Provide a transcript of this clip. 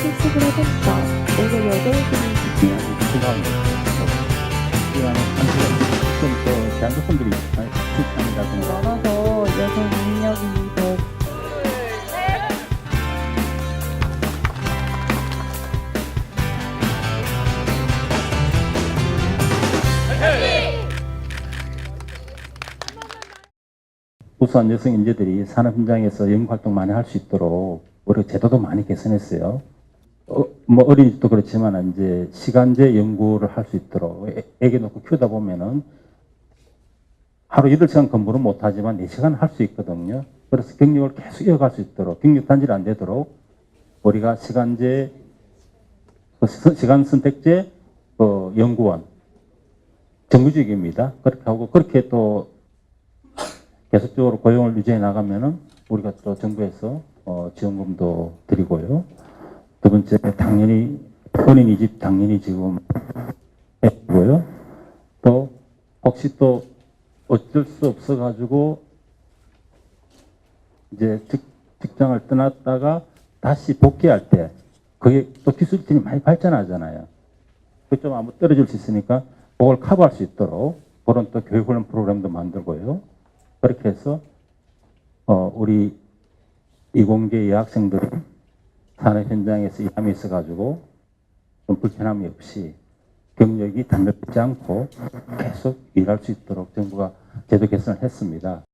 실습을 해보니까 오늘 여덟 분이 계세요. 필요합니다. 이거는 좀더 장교분들이 출장이라든가 많아서 여성 인력이 우수한 여성 인재들이 산업 현장에서 연구 활동 많이 할 수 있도록 우리 제도도 많이 개선했어요. 어, 뭐 어린이집도 그렇지만 이제 시간제 연구를 할 수 있도록 애, 애기 놓고 키우다 보면은 하루 8시간 근무를 못 하지만 4시간 할 수 있거든요. 그래서 경력을 계속 이어갈 수 있도록 경력 단절이 안 되도록 우리가 시간제 그 시- 시간 선택제 어, 연구원 정규직입니다. 그렇게 하고 그렇게 또 계속적으로 고용을 유지해 나가면은 우리가 또 정부에서 어, 지원금도 드리고요. 두 번째 당연히 본인 이집 당연히 지금 해고요. 또 혹시 또 어쩔 수 없어 가지고 이제 직, 직장을 떠났다가 다시 복귀할 때 그게 또 기술진이 많이 발전하잖아요. 그좀 아무 떨어질 수 있으니까 그걸 커버할 수 있도록 그런 또 교육훈련 프로그램도 만들고요. 그렇게 해서 어, 우리 이공계 여학생들은 산업 현장에서 일함이 있어 가지고 좀 불편함이 없이 경력이 단절되지 않고 계속 일할 수 있도록 정부가 제도 개선을 했습니다.